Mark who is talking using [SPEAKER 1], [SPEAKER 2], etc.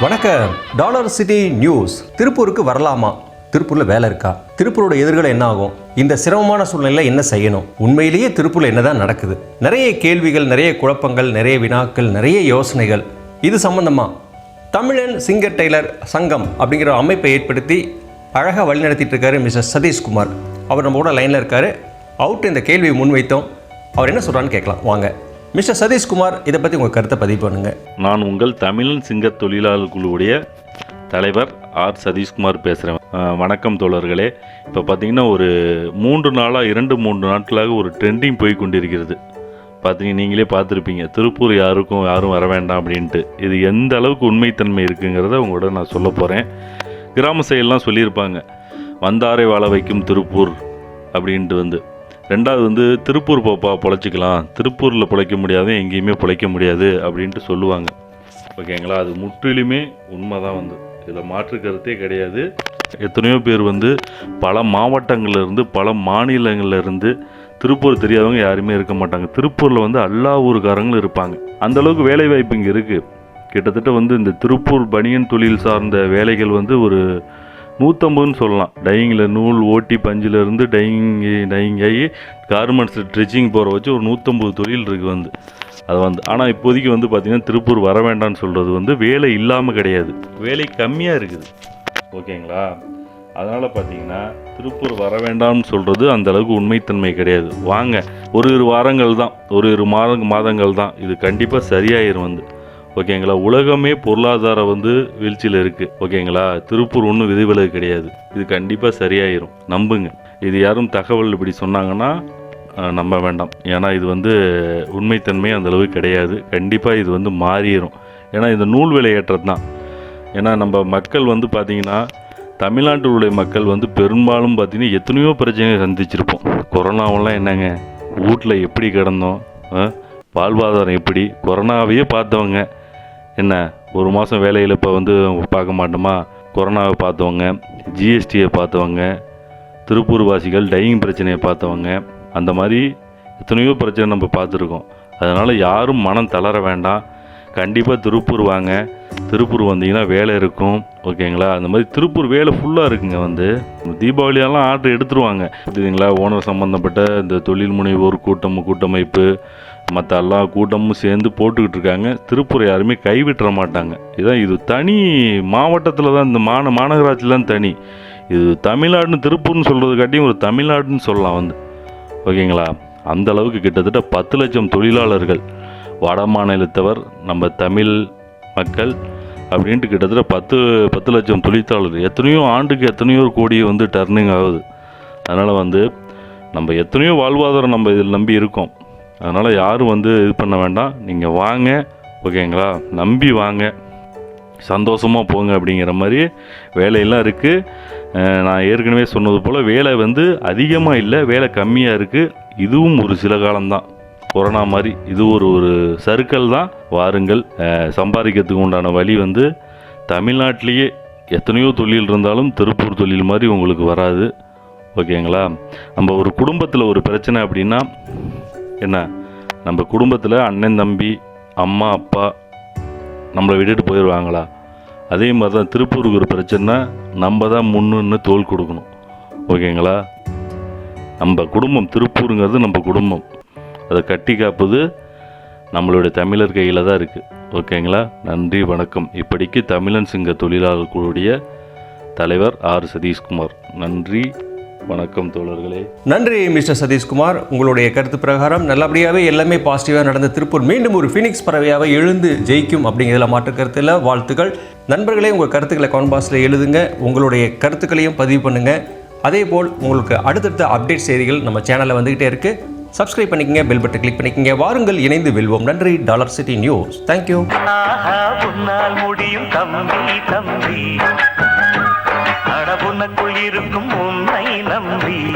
[SPEAKER 1] வணக்கம். Dollar city news. திருப்பூருக்கு வரலாமா? திருப்பூரில் வேலை இருக்கா? திருப்பூரோட எதிர்கள் என்ன ஆகும் இந்த சிரமமான சூழ்நிலை என்ன செய்யணும்? உண்மையிலேயே திருப்பூரில் என்னதான் நடக்குது? நிறைய கேள்விகள் நிறைய குழப்பங்கள் நிறைய வினாக்கள் நிறைய யோசனைகள். இது சம்பந்தமா? தமிழன் சிங்கர் டெய்லர் சங்கம் அப்படிங்கிற அமைப்பை ஏற்படுத்தி அழகாக வழிநடத்திட்டு இருக்காரு மிஸ்டர் சதீஷ்குமார். அவர் நம்ம கூட லைனில் இருக்காரு. அவுட் இந்த கேள்வியை முன்வைத்தோம். அவர் என்ன சொல்கிறான்னு கேட்கலாம். வாங்க. மிஸ்டர் சதீஷ்குமார் இதை பற்றி உங்கள் கருத்தை பதிவு பண்ணுங்கள்
[SPEAKER 2] நான் உங்கள் தமிழன் சிங்க தொழிலாளர் குழுவுடைய தலைவர் ஆர் சதீஷ்குமார் பேசுகிறேன் வணக்கம் தோழர்களே. இப்போ பார்த்தீங்கன்னா ஒரு மூன்று நாளாக இரண்டு மூன்று நாட்களாக ஒரு ட்ரெண்டிங் போய் கொண்டிருக்கிறது. பார்த்தீங்க நீங்களே பார்த்துருப்பீங்க. திருப்பூர் யாருக்கும் யாரும் வர வேண்டாம் அப்படின்ட்டு. இது எந்த அளவுக்கு உண்மைத்தன்மை இருக்குங்கிறத உங்களோட நான் சொல்ல போகிறேன் கிராம சைடெல்லாம் சொல்லியிருப்பாங்க. வந்தாரை வாழ வைக்கும் திருப்பூர் அப்படின்ட்டு வந்து. ரெண்டாவது வந்து திருப்பூர் போப்பா பொழைச்சிக்கலாம். திருப்பூரில் பிழைக்க முடியாது எங்கேயுமே பிழைக்க முடியாது அப்படின்ட்டு சொல்லுவாங்க. ஓகேங்களா? அது முற்றிலுமே உண்மை தான் வந்து. இதில் மாற்று கருத்தே கிடையாது. எத்தனையோ பேர் வந்து பல மாவட்டங்கள்லேருந்து பல மாநிலங்கள்லேருந்து திருப்பூர் தெரியாதவங்க யாருமே இருக்க மாட்டாங்க. திருப்பூரில் வந்து எல்லா ஊருக்காரங்களும் இருப்பாங்க அந்தளவுக்கு வேலைவாய்ப்பு வேலை வாய்ப்பு இங்கே இருக்குது கிட்டத்தட்ட வந்து இந்த திருப்பூர் பனியன் தொழில் சார்ந்த வேலைகள் வந்து ஒரு நூற்றம்பதுன்னு சொல்லலாம். டையிங்கில் நூல் ஓட்டி பஞ்சிலேருந்து டையிங் டையிங் ஆகி கார்மெண்ட்ஸ் ஸ்ட்ரிச்சிங் போகிற வச்சு ஒரு நூற்றம்பது தொழில் இருக்குது வந்து. அது வந்து ஆனால் இப்போதைக்கு வந்து பார்த்திங்கன்னா திருப்பூர் வர வேண்டாம்னு சொல்கிறது வந்து வேலை இல்லாமல் கிடையாது. வேலை கம்மியாக இருக்குது. ஓகேங்களா? அதனால் பார்த்தீங்கன்னா திருப்பூர் வர வேண்டாம்னு சொல்கிறது அந்தளவுக்கு உண்மைத்தன்மை கிடையாது. வாங்க ஒரு இரு வாரங்கள் தான் ஒரு இரு மாத மாதங்கள் தான். இது கண்டிப்பாக சரியாயிரும் வந்து. ஓகேங்களா? உலகமே பொருளாதாரம் வந்து வீழ்ச்சியில் இருக்குது ஓகேங்களா? திருப்பூர் ஒன்றும் விதிவிலகு கிடையாது. இது கண்டிப்பாக சரியாயிரும். நம்புங்க. இது யாரும் தகவல் இப்படி சொன்னாங்கன்னா நம்ப வேண்டாம். ஏன்னா இது வந்து உண்மைத்தன்மை அந்த அளவுக்கு கிடையாது. கண்டிப்பாக இது வந்து மாறிடும் ஏன்னா இந்த நூல் விலை ஏற்றது தான். ஏன்னா நம்ம மக்கள் வந்து பார்த்திங்கன்னா தமிழ்நாட்டில் உள்ள மக்கள் வந்து பெரும்பாலும் பார்த்திங்கன்னா எத்தனையோ பிரச்சனையை சந்திச்சிருப்போம். கொரோனாவெல்லாம் என்னங்க? வீட்டில் எப்படி கிடந்தோம்? வாழ்வாதாரம் எப்படி? கொரோனாவையே பார்த்தவங்க. என்ன ஒரு மாதம் வேலையில் இப்போ வந்து பார்க்க மாட்டோமா? கொரோனாவை பார்த்தவங்க ஜிஎஸ்டியை பார்த்தவங்க திருப்பூர் வாசிகள் டையிங் பிரச்சனையை பார்த்தவங்க அந்த மாதிரி எத்தனையோ பிரச்சனை நம்ம பார்த்துருக்கோம். அதனால் யாரும் மனம் தளர வேண்டாம். கண்டிப்பாக திருப்பூர் வாங்க. திருப்பூர் வந்தீங்கன்னா வேலை இருக்கும். ஓகேங்களா? அந்த மாதிரி திருப்பூர் வேலை ஃபுல்லாக இருக்குங்க வந்து. தீபாவளியெல்லாம் ஆர்டர் எடுத்துருவாங்க. புரியுதுங்களா? ஓனர் சம்மந்தப்பட்ட இந்த தொழில் முனைவோர் கூட்டம் கூட்டமைப்பு மற்ற எல்லா கூட்டமும் சேர்ந்து போட்டுக்கிட்டு இருக்காங்க. திருப்பூர் யாருமே கைவிட்டுற மாட்டாங்க. இதான் இது தனி மாவட்டத்தில் தான் இந்த மாந மாநகராட்சியில் தான். தனி இது தமிழ்நாடுன்னு திருப்பூர்னு சொல்கிறதுக்காட்டியும் ஒரு தமிழ்நாடுன்னு சொல்லலாம் வந்து. ஓகேங்களா? அந்த அளவுக்கு கிட்டத்தட்ட பத்து லட்சம் தொழிலாளர்கள். வட மாநிலத்தவர் நம்ம தமிழ் மக்கள் அப்படின்ட்டு கிட்டத்தட்ட பத்து பத்து லட்சம் தொழிலாளர்கள் எத்தனையோ ஆண்டுக்கு எத்தனையோ கோடி வந்து டர்னிங் ஆகுது. அதனால் வந்து நம்ம எத்தனையோ வாழ்வாதாரம் நம்ம இதில் நம்பி இருக்கோம். அதனால் யாரும் வந்து இது பண்ண வேண்டாம். நீங்கள் வாங்க ஓகேங்களா? நம்பி வாங்க. சந்தோஷமாக போங்க அப்படிங்கிற மாதிரி வேலையெல்லாம் இருக்குது நான் ஏற்கனவே சொன்னது போல் வேலை வந்து அதிகமாக இல்லை வேலை கம்மியாக இருக்குது இதுவும் ஒரு சில காலம்தான். கொரோனா மாதிரி இது ஒரு ஒரு சர்க்கிள் தான். வாருங்கள். சம்பாதிக்கிறதுக்கு உண்டான வழி வந்து தமிழ்நாட்டிலேயே எத்தனையோ தொழில் இருந்தாலும் திருப்பூர் தொழில் மாதிரி உங்களுக்கு வராது. ஓகேங்களா? நம்ம ஒரு குடும்பத்தில் ஒரு பிரச்சனை அப்படின்னா என்ன? நம்ம குடும்பத்தில் அண்ணன் தம்பி அம்மா அப்பா நம்மளை விட்டுட்டு போயிடுவாங்களா அதே மாதிரி தான் திருப்பூருக்கு ஒரு பிரச்சனை நம்ம தான் முன்னுன்னு தோல் கொடுக்கணும். ஓகேங்களா? நம்ம குடும்பம் திருப்பூருங்கிறது நம்ம குடும்பம். அதை கட்டி காப்பது நம்மளுடைய தமிழர் கையில் தான் இருக்குது ஓகேங்களா? நன்றி வணக்கம். இப்படிக்கு தமிழன் சிங்க தொழிலாளர் தலைவர் ஆர். சதீஷ்குமார். நன்றி. வணக்கம் தோழர்களே.
[SPEAKER 1] நன்றி மிஸ்டர் சதீஷ்குமார். உங்களுடைய கருத்து பிரகாரம் நல்லபடியாகவே எல்லாமே பாசிட்டிவாக நடந்த திருப்பூர் மீண்டும் ஒரு ஃபினிக்ஸ் பறவையாக எழுந்து ஜெயிக்கும் அப்படிங்கிறதுல மாற்று கருத்தில் வாழ்த்துக்கள். நண்பர்களே உங்கள் கருத்துக்களை கான்பாஸில் எழுதுங்க. உங்களுடைய கருத்துக்களையும் பதிவு பண்ணுங்க. அதே போல் உங்களுக்கு அடுத்தடுத்த அப்டேட் செய்திகள் நம்ம சேனலில் வந்துகிட்டே இருக்கு. சப்ஸ்கிரைப் பண்ணிக்கங்க பெல் பட்டன் கிளிக் பண்ணிக்கங்க. வாருங்கள் இணைந்து வெல்வோம். நன்றி டாலர் சிட்டி நியூஸ். தேங்க்யூ
[SPEAKER 3] முடியும் தம்பி தம்பி. உனக்குள் இருக்கும் உன்னை நம்பி.